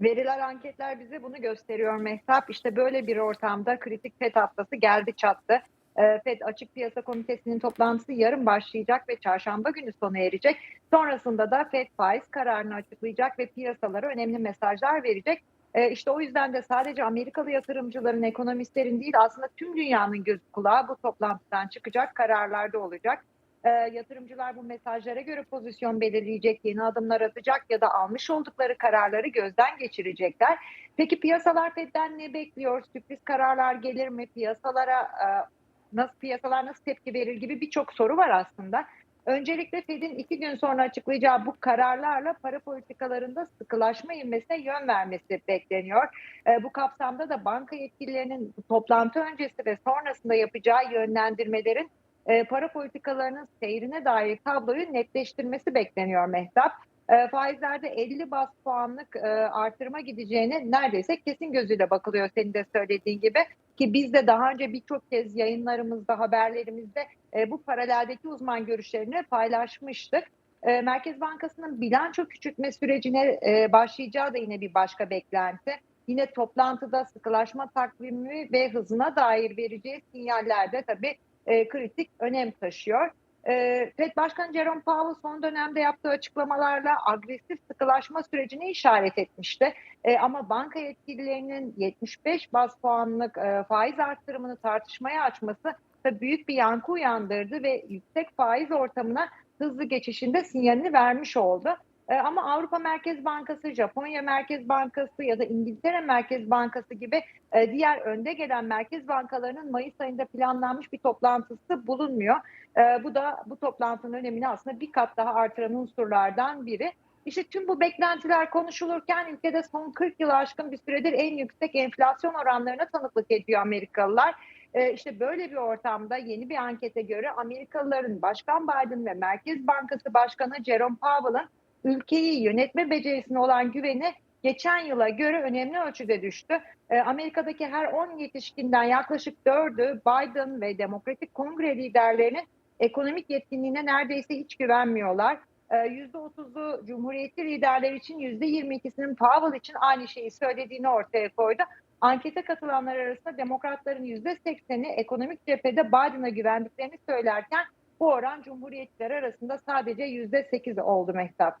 Veriler, anketler bize bunu gösteriyor Mehtap. İşte böyle bir ortamda kritik FED haftası geldi çattı. Ee, FED Açık Piyasa Komitesi'nin toplantısı yarın başlayacak ve çarşamba günü sona erecek. Sonrasında da FED faiz kararını açıklayacak ve piyasalara önemli mesajlar verecek. Ee, işte o yüzden de sadece Amerikalı yatırımcıların, ekonomistlerin değil aslında tüm dünyanın göz kulağı bu toplantıdan çıkacak kararlarda olacak. Ee, yatırımcılar bu mesajlara göre pozisyon belirleyecek, yeni adımlar atacak ya da almış oldukları kararları gözden geçirecekler. Peki piyasalar Fed'den ne bekliyor? Sürpriz kararlar gelir mi? Piyasalara e, nasıl piyasalar nasıl tepki verir gibi birçok soru var aslında. Öncelikle Fed'in iki gün sonra açıklayacağı bu kararlarla para politikalarında sıkılaşma inmesine yön vermesi bekleniyor. E, bu kapsamda da banka yetkililerinin toplantı öncesi ve sonrasında yapacağı yönlendirmelerin e, para politikalarının seyrine dair tabloyu netleştirmesi bekleniyor Mehtap. E, faizlerde 50 bas puanlık e, artırma gideceğine neredeyse kesin gözüyle bakılıyor senin de söylediğin gibi. Ki biz de daha önce birçok kez yayınlarımızda, haberlerimizde bu paraleldeki uzman görüşlerini paylaşmıştık. Merkez Bankası'nın bilanço küçültme sürecine başlayacağı da yine bir başka beklenti. Yine toplantıda sıkılaşma takvimi ve hızına dair vereceği sinyaller de tabii e, kritik önem taşıyor. E, FED Başkanı Jerome Powell son dönemde yaptığı açıklamalarla agresif sıkılaşma sürecini işaret etmişti. E, ama banka yetkililerinin 75 bas puanlık e, faiz arttırımını tartışmaya açması da büyük bir yankı uyandırdı ve yüksek faiz ortamına hızlı geçişinde sinyalini vermiş oldu. E, ama Avrupa Merkez Bankası, Japonya Merkez Bankası ya da İngiltere Merkez Bankası gibi e, diğer önde gelen merkez bankalarının Mayıs ayında planlanmış bir toplantısı bulunmuyor. E, bu da bu toplantının önemini aslında bir kat daha artıran unsurlardan biri. İşte tüm bu beklentiler konuşulurken ülkede son 40 yılı aşkın bir süredir en yüksek enflasyon oranlarına tanıklık ediyor Amerikalılar. Ee, işte böyle bir ortamda yeni bir ankete göre Amerikalıların Başkan Biden ve Merkez Bankası Başkanı Jerome Powell'ın ülkeyi yönetme becerisine olan güveni geçen yıla göre önemli ölçüde düştü. Ee, Amerika'daki her 10 yetişkinden yaklaşık 4'ü Biden ve Demokratik Kongre liderlerinin ekonomik yetkinliğine neredeyse hiç güvenmiyorlar. %30'u Cumhuriyetçi liderler için %22'sinin Powell için aynı şeyi söylediğini ortaya koydu. Ankete katılanlar arasında demokratların %80'i ekonomik cephede Biden'a güvendiklerini söylerken bu oran Cumhuriyetçiler arasında sadece %8 oldu Mehtap.